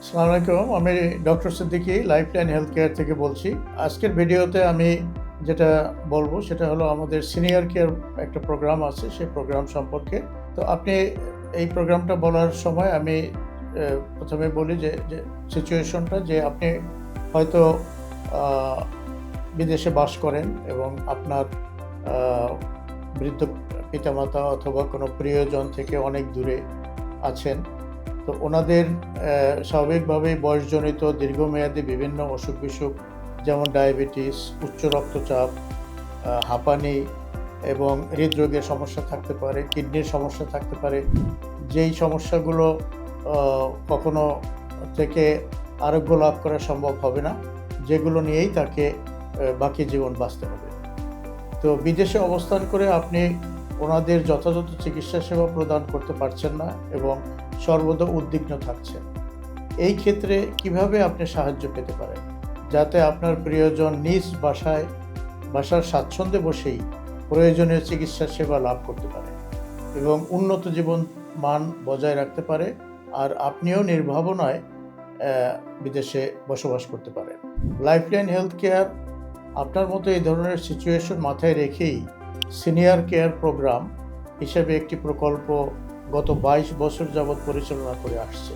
আসসালামু আলাইকুম, আমি doctor Siddiqui life line health care থেকে বলছি। আজকের ভিডিওতে আমি যেটা বলব, সেটা হলো আমাদের সিনিয়র কেয়ার একটা প্রোগ্রাম আছে সেই প্রোগ্রাম সম্পর্কে। তো আপনি এই প্রোগ্রামটা বলার সময় আমি প্রথমে বলি যে সিচুয়েশনটা যে আপনি হয়তো বিদেশে বাস করেন এবং আপনার বৃদ্ধ পিতামাতা অথবা কোনো প্রিয়জন থেকে অনেক দূরে আছেন। তো ওনাদের স্বাভাবিকভাবেই বয়সজনিত দীর্ঘমেয়াদী বিভিন্ন অসুখ বিসুখ, যেমন ডায়াবেটিস, উচ্চ রক্তচাপ হাঁপানি এবং হৃদরোগের সমস্যা থাকতে পারে, কিডনির সমস্যা থাকতে পারে, যেই সমস্যাগুলো কখনো থেকে আরোগ্য লাভ করা সম্ভব হবে না, যেগুলো নিয়েই তাকে বাকি জীবন বাঁচতে হবে। তো বিদেশে অবস্থান করে আপনি ওনাদের যথাযথ চিকিৎসা সেবা প্রদান করতে পারছেন না এবং সর্বদা উদ্বিগ্ন থাকছেন। এই ক্ষেত্রে কীভাবে আপনি সাহায্য পেতে পারেন? যাতে আপনার প্রিয়জন নিজ বাসায়, বাসার স্বাচ্ছন্দ্যে বসেই প্রয়োজনীয় চিকিৎসা সেবা লাভ করতে পারে এবং উন্নত জীবন মান বজায় রাখতে পারে আর আপনিও নির্ভাবনায় বিদেশে বসবাস করতে পারেন। লাইফলাইন হেলথ কেয়ার আপনার মতো এই ধরনের সিচুয়েশন মাথায় রেখেই সিনিয়র কেয়ার প্রোগ্রাম হিসেবে একটি প্রকল্প গত বাইশ বছর যাবৎ পরিচালনা করে আসছে।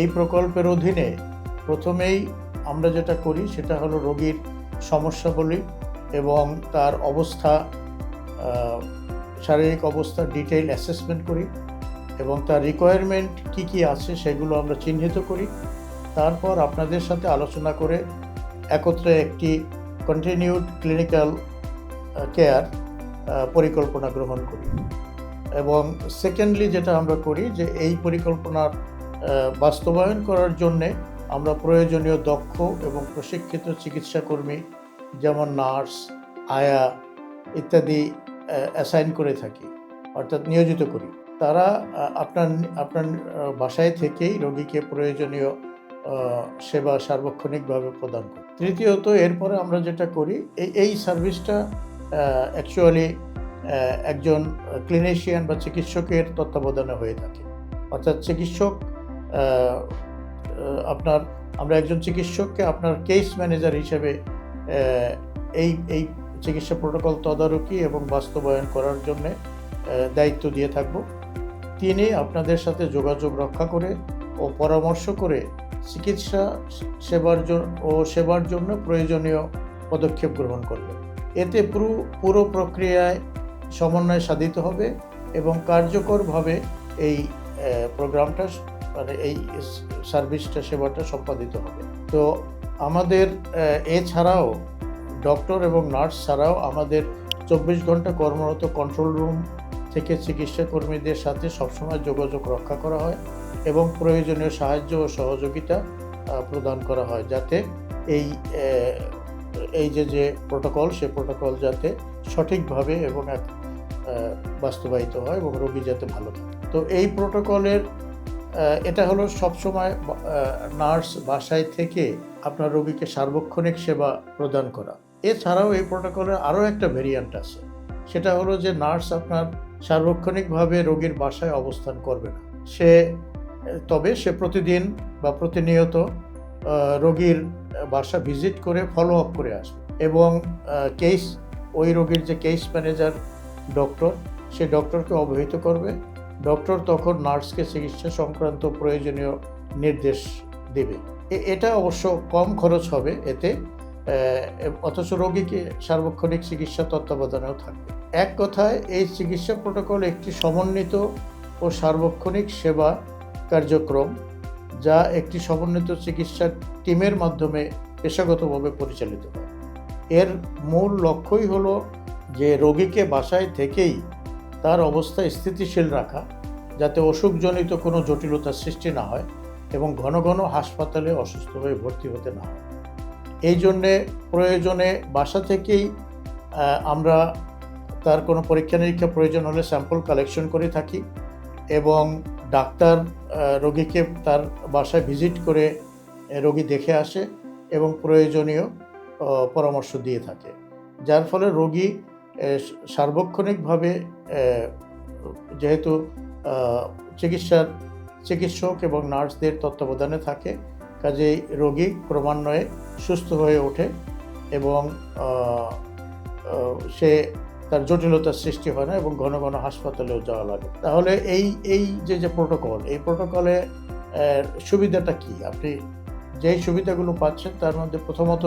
এই প্রকল্পের অধীনে প্রথমেই আমরা যেটা করি সেটা হলো রোগীর সমস্যাবলী এবং তার অবস্থা শারীরিক অবস্থা ডিটেইল অ্যাসেসমেন্ট করি এবং তার রিকোয়ারমেন্ট কি কি আছে সেগুলো আমরা চিহ্নিত করি। তারপর আপনাদের সাথে আলোচনা করে একত্রে একটি কন্টিনিউড ক্লিনিক্যাল কেয়ার পরিকল্পনা গ্রহণ করি। এবং সেকেন্ডলি যেটা আমরা করি যে এই পরিকল্পনার বাস্তবায়ন করার জন্যে আমরা প্রয়োজনীয় দক্ষ এবং প্রশিক্ষিত চিকিৎসাকর্মী যেমন নার্স, আয়া ইত্যাদি অ্যাসাইন করে থাকি, অর্থাৎ নিয়োজিত করি। তারা আপনার আপনার বাসায় থেকেই রোগীকে প্রয়োজনীয় সেবা সার্বক্ষণিকভাবে প্রদান করি। তৃতীয়ত এরপরে আমরা যেটা করি এই এই সার্ভিসটা অ্যাকচুয়ালি একজন ক্লিনিশিয়ান বা চিকিৎসকের তত্ত্বাবধানে হয়ে থাকে। অর্থাৎ চিকিৎসক আপনার, আমরা একজন চিকিৎসককে আপনার কেস ম্যানেজার হিসেবে এই এই চিকিৎসা প্রোটোকল তদারকি এবং বাস্তবায়ন করার জন্যে দায়িত্ব দিয়ে থাকব। তিনি আপনাদের সাথে যোগাযোগ রক্ষা করে ও পরামর্শ করে চিকিৎসা সেবার জন্য ও সেবার জন্য প্রয়োজনীয় পদক্ষেপ গ্রহণ করবে এতে পুরো পুরো প্রক্রিয়ায় সমন্বয় সাধিত হবে এবং কার্যকরভাবে এই প্রোগ্রামটা মানে এই সার্ভিসটা, সেবাটা সম্পাদিত হবে। তো আমাদের এছাড়াও ডক্টর এবং নার্স ছাড়াও আমাদের চব্বিশ ঘণ্টা কর্মরত কন্ট্রোল রুম থেকে চিকিৎসা কর্মীদের সাথে সবসময় যোগাযোগ রক্ষা করা হয় এবং প্রয়োজনীয় সাহায্য ও সহযোগিতা প্রদান করা হয় যাতে এই এই যে যে প্রোটোকল সে প্রোটোকল যাতে সঠিকভাবে এবং এক বাস্তবায়িত হয় এবং রোগী যাতে ভালো থাকে। তো এই প্রোটোকলের এটা হলো সবসময় নার্স বাসায় থেকে আপনার রোগীকে সার্বক্ষণিক সেবা প্রদান করা। এছাড়াও এই প্রোটোকলের আরও একটা ভেরিয়েন্ট আছে। সেটা হলো যে নার্স আপনার সার্বক্ষণিকভাবে রোগীর বাসায় অবস্থান করবে না। সে, তবে সে প্রতিদিন বা প্রতিনিয়ত রোগীর বাসা ভিজিট করে ফলো আপ করে আসবে। এবং কেস ওই রোগীর যে কেস ম্যানেজার ডক্টর সে ডক্টরকে অবহিত করবে। ডক্টর তখন নার্সকে চিকিৎসা সংক্রান্ত প্রয়োজনীয় নির্দেশ দেবে। এটা অবশ্য কম খরচ হবে এতে অথচ রোগীকে সার্বক্ষণিক চিকিৎসা তত্ত্বাবধানেও থাকবে। এক কথায়, এই চিকিৎসা প্রোটোকল একটি সমন্বিত ও সার্বক্ষণিক সেবা কার্যক্রম। যা একটি সমন্বিত চিকিৎসা টিমের মাধ্যমে পেশাগতভাবে পরিচালিত হয়। এর মূল লক্ষ্যই হলো যে রোগীকে বাসায় থেকেই তার অবস্থা স্থিতিশীল রাখা, যাতে অসুখজনিত কোনো জটিলতার সৃষ্টি না হয় এবং ঘন ঘন হাসপাতালে অসুস্থ হয়ে ভর্তি হতে না হয়। এই জন্যে প্রয়োজনে বাসা থেকেই আমরা তার কোনো পরীক্ষা নিরীক্ষা প্রয়োজন হলে স্যাম্পল কালেকশন করে থাকি এবং ডাক্তার রোগীকে তার বাসায় ভিজিট করে রোগী দেখে আসে এবং প্রয়োজনীয় পরামর্শ দিয়ে থাকে। যার ফলে রোগী সার্বক্ষণিকভাবে যেহেতু চিকিৎসার চিকিৎসক এবং নার্সদের তত্ত্বাবধানে থাকে, কাজেই রোগী ক্রমান্বয়ে সুস্থ হয়ে ওঠে এবং সে তার জটিলতার সৃষ্টি হয় না এবং ঘন ঘন হাসপাতালেও যাওয়া লাগে। তাহলে এই এই যে যে প্রোটোকল, এই প্রোটোকলে সুবিধাটা কি? আপনি যেই সুবিধাগুলো পাচ্ছেন তার মধ্যে প্রথমত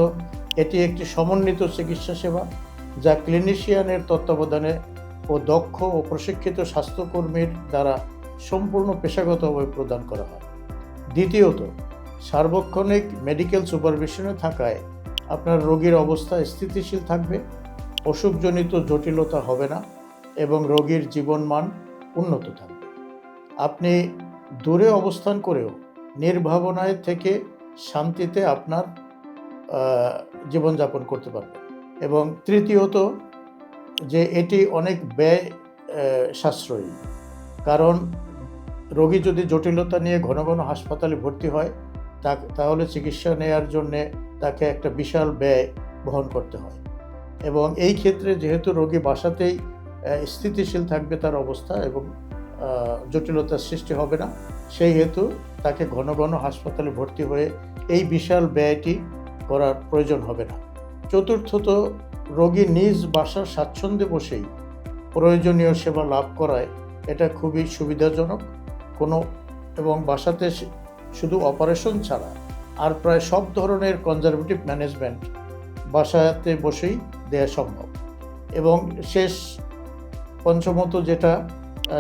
এটি একটি সমন্বিত চিকিৎসা সেবা যা ক্লিনিশিয়ানের তত্ত্বাবধানে ও দক্ষ ও প্রশিক্ষিত স্বাস্থ্যকর্মীর দ্বারা সম্পূর্ণ পেশাগতভাবে প্রদান করা হয়। দ্বিতীয়ত, সার্বক্ষণিক মেডিকেল সুপারভিশনে থাকায় আপনার রোগীর অবস্থা স্থিতিশীল থাকবে অসুখজনিত জটিলতা হবে না এবং রোগীর জীবনমান উন্নত থাকবে। আপনি দূরে অবস্থান করেও নির্ভাবনায় থেকে শান্তিতে আপনার জীবনযাপন করতে পারবেন। এবং তৃতীয়ত যে এটি অনেক ব্যয় সাশ্রয়ী। কারণ রোগী যদি জটিলতা নিয়ে ঘন ঘন হাসপাতালে ভর্তি হয়, তা, তাহলে চিকিৎসা নেয়ার জন্যে তাকে একটা বিশাল ব্যয় বহন করতে হয়। এবং এই ক্ষেত্রে যেহেতু রোগী বাসাতেই স্থিতিশীল থাকবে তার অবস্থা এবং জটিলতার সৃষ্টি হবে না, সেই হেতু তাকে ঘন ঘন হাসপাতালে ভর্তি হয়ে এই বিশাল ব্যয়টি করার প্রয়োজন হবে না। চতুর্থত, রোগী নিজ বাসার স্বাচ্ছন্দ্যে বসেই প্রয়োজনীয় সেবা লাভ করায় এটা খুবই সুবিধাজনক। কোনো, এবং বাসাতে শুধু অপারেশন ছাড়া আর প্রায় সব ধরনের কনজারভেটিভ ম্যানেজমেন্ট বাসাতে বসেই দেওয়া সম্ভব। এবং শেষ পঞ্চমত যেটা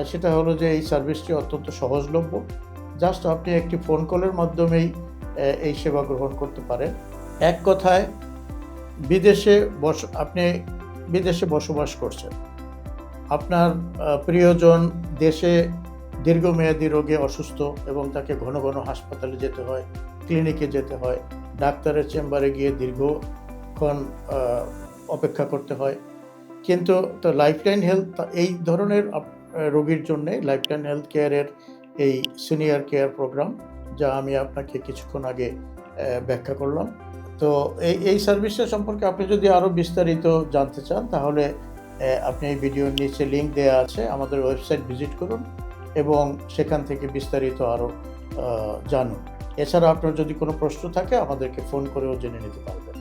সেটা হলো যে এই সার্ভিসটি অত্যন্ত সহজলভ্য। জাস্ট আপনি একটি ফোন কলের মাধ্যমেই এই সেবা গ্রহণ করতে পারেন। এক কথায়, বিদেশে বস, আপনি বিদেশে বসবাস করছেন। আপনার প্রিয়জন দেশে দীর্ঘমেয়াদী রোগে অসুস্থ এবং তাকে ঘন ঘন হাসপাতালে যেতে হয়, ক্লিনিকে যেতে হয়, ডাক্তারের চেম্বারে গিয়ে দীর্ঘক্ষণ অপেক্ষা করতে হয়। কিন্তু তো লাইফলাইন হেলথ এই ধরনের রোগীর জন্যে লাইফলাইন হেলথ কেয়ারের এই সিনিয়র কেয়ার প্রোগ্রাম যা আমি আপনাকে কিছুক্ষণ আগে ব্যাখ্যা করলাম। তো এই এই সার্ভিসটা সম্পর্কে আপনি যদি আরও বিস্তারিত জানতে চান, তাহলে আপনি এই ভিডিওর নিচে লিঙ্ক দেওয়া আছে, আমাদের ওয়েবসাইট ভিজিট করুন এবং সেখান থেকে বিস্তারিত আরও জানুন। এছাড়া আপনার যদি কোনো প্রশ্ন থাকে, আমাদেরকে ফোন করেও জেনে নিতে পারবেন।